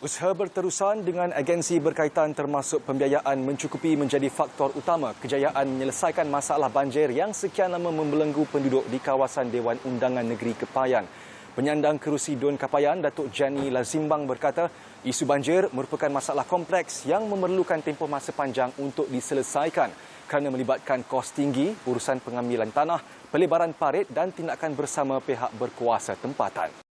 Usaha berterusan dengan agensi berkaitan termasuk pembiayaan mencukupi menjadi faktor utama kejayaan menyelesaikan masalah banjir yang sekian lama membelenggu penduduk di kawasan Dewan Undangan Negeri Kepayan. Penyandang kerusi Dun Kapayan, Datuk Jani Lazimbang berkata, isu banjir merupakan masalah kompleks yang memerlukan tempoh masa panjang untuk diselesaikan kerana melibatkan kos tinggi, urusan pengambilan tanah, pelebaran parit dan tindakan bersama pihak berkuasa tempatan.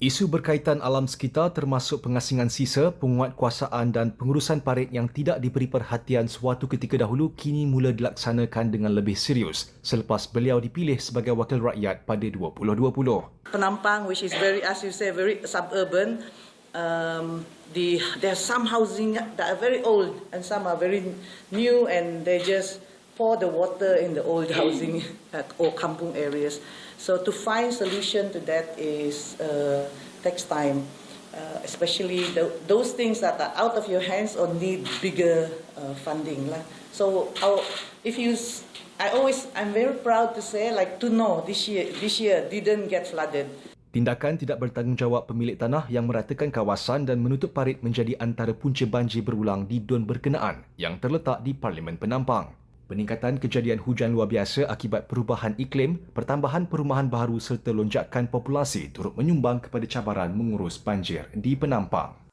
Isu berkaitan alam sekitar termasuk pengasingan sisa, penguatkuasaan dan pengurusan parit yang tidak diberi perhatian suatu ketika dahulu kini mula dilaksanakan dengan lebih serius selepas beliau dipilih sebagai wakil rakyat pada 2020. Penampang, which is very, as you say, very suburban. Um, the there are some housing that are very old and some are very new, and they just pour the water in the old housing or kampung areas. So to find solution to that is uh, takes time, uh, especially the, those things that are out of your hands or need bigger uh, funding lah. So our, if you s- I always, I'm very proud to say, like, to know this year, this year didn't get flooded. Tindakan tidak bertanggungjawab pemilik tanah yang meratakan kawasan dan menutup parit menjadi antara punca banjir berulang di Dun berkenaan yang terletak di Parlimen Penampang. Peningkatan kejadian hujan luar biasa akibat perubahan iklim, pertambahan perumahan baru serta lonjakan populasi turut menyumbang kepada cabaran mengurus banjir di Penampang.